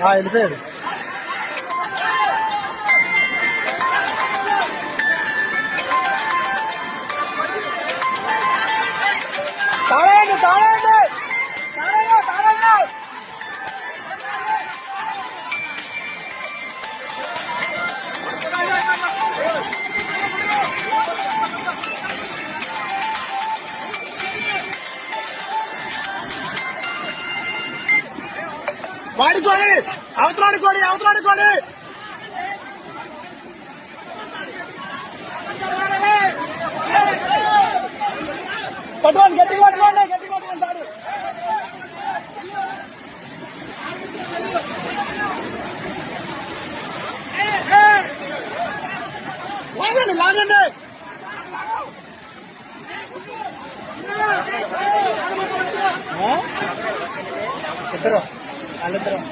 వెళ్ళిపోయాడు తాళేయండి తాళేయండి వాడుకోడి. అవతలాడుకోడి అవతలాడుకోడి పట్టుకోండి గట్టిగా పట్టుకోండి గట్టిగా పట్టుకోండి తాడు లాగండి లాగండి. ఇద్దరు. అనంతరం